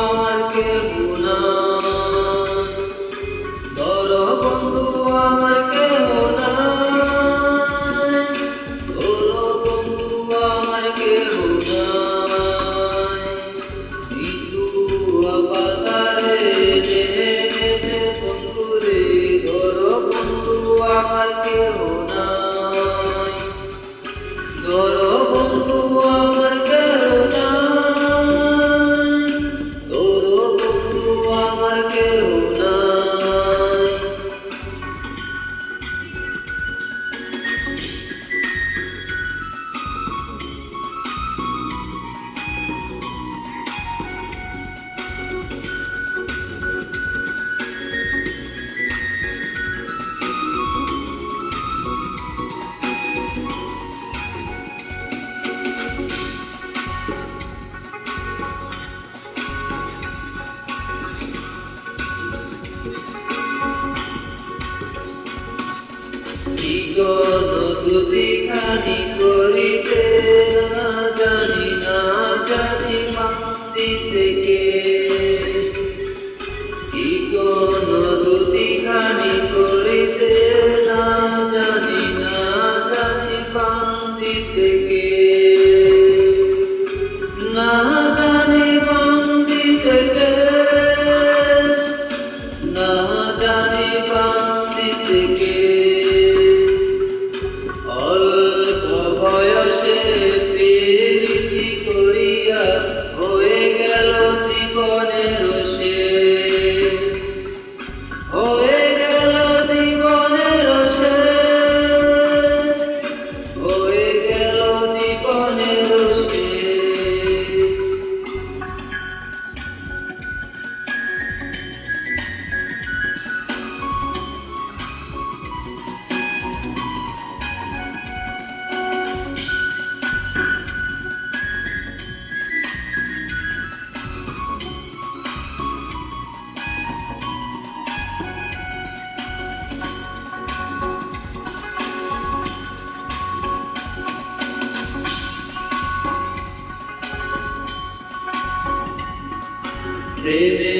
আমার কে বুলা কোন দুটি খানি করিতে না জানি না Baby.